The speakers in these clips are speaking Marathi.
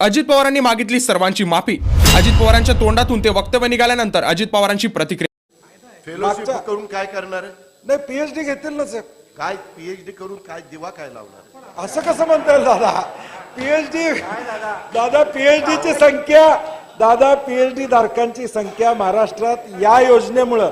अजित पवारांनी मागितली सर्वांची माफी. अजित पवारांच्या तोंडातून ते वक्तव्य निघाल्यानंतर अजित पवारांची प्रतिक्रिया फेलोशिप मागच्या- करून काय करणार? आहे? नाही पीएचडी घेतील ना साहेब. काय पीएचडी करून काय दिवा काय लावणार? असं कसं म्हणता येईल दादा? पीएचडी दादा? पीएचडी ची संख्या दादा पीएचडी धारकांची संख्या महाराष्ट्रात या योजनेमुळं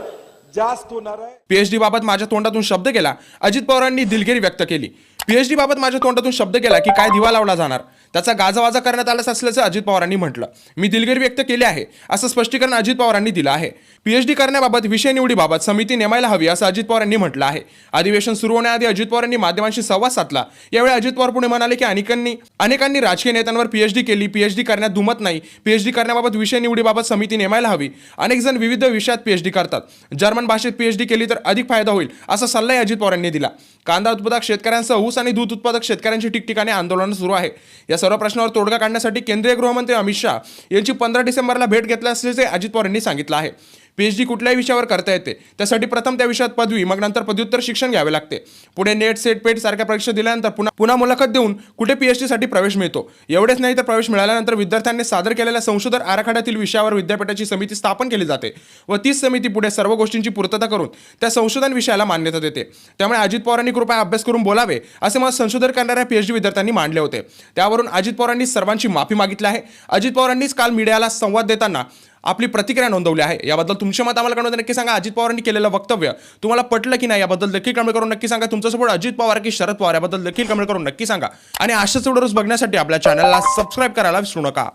जास्त होणार आहे. पीएचडी बाबत माझ्या तोंडातून शब्द केला अजित पवारांनी दिलगिरी व्यक्त केली. पीएचडी बाबत माझ्या तोंडातून शब्द केला की काय दिवा लावला जाणार? त्याचा गाजावाजा करण्यात आलाच असल्याचं अजित पवारांनी म्हटलं. मी दिलगिरी व्यक्त केली आहे. असं स्पष्टीकरण अजित पवारांनी दिलं आहे. पीएचडी करण्याबाबत विषय निवडीबाबत समिती नेमायला हवी असं अजित पवारांनी म्हटलं आहे. अधिवेशन सुरू होण्याआधी अजित पवारांनी माध्यमांशी संवाद साधला. यावेळी अजित पवार पुढे म्हणाले की अनेकांनी अनेकांनी राजकीय नेत्यांवर पीएचडी केली. पीएचडी करण्यात दुमत नाही. पीएचडी करण्याबाबत विषय निवडीबाबत समिती नेमायला हवी. अनेक जण विविध विषयात पीएचडी करतात. जर्मन भाषेत पीएचडी केली तर अधिक फायदा होईल असा सल्लाही अजित पवारांनी दिला. कांदा उत्पादक शेतकऱ्यांसह ऊस आणि दूध उत्पादक शेतकऱ्यांची ठिकठिकाणी आंदोलन सुरू आहे. या सर्व प्रश्नावर तोडगा काढण्यासाठी केंद्रीय गृहमंत्री अमित शहा यांची पंधरा डिसेंबरला भेट घेतल्या असल्याचे अजित पवार यांनी सांगितलं आहे. पीएचडी कुठल्याही विषयावर करता येते. त्यासाठी प्रथम त्या विषयात पदवी मग नंतर पदव्युत्तर शिक्षण घ्यावे लागते. पुढे नेट सेट पेट सारख्या परीक्षा दिल्यानंतर पुन्हा पुन्हा मुलाखत देऊन कुठे पीएच डीसाठी प्रवेश मिळतो? एवढेच नाही तर प्रवेश मिळाल्यानंतर विद्यार्थ्यांनी सादर केलेल्या संशोधन आराखड्यातील विषयावर विद्यापीठाची समिती स्थापन केली जाते व तीच समिती पुढे सर्व गोष्टींची पूर्तता करून त्या संशोधन विषयाला मान्यता देते. त्यामुळे अजित पवारांनी कृपया अभ्यास करून बोलावे असे मत संशोधन करणाऱ्या पीएचडी विद्यार्थ्यांनी मांडले होते. त्यावरून अजित पवारांनी सर्वांची माफी मागितली आहे. अजित पवारांनीच काल मीडियाला संवाद देताना आपली प्रतिक्रिया नोंदवली आहे. याबद्दल तुमचे मत आम्हाला कळवते नक्की सांगा अजित पवारांनी केलेलं वक्तव्य. तुम्हाला पटलं की नाही याबद्दल देखील कमेंट करून नक्की सांगा. तुमचं सपोर्ट अजित पवार की शरद पवार याबद्दल देखील कमेंट करून नक्की सांगा. आणि अशाच व्हिडिओज बघण्यासाठी आपल्या चॅनलला सबस्क्राईब करायला विसरू नका.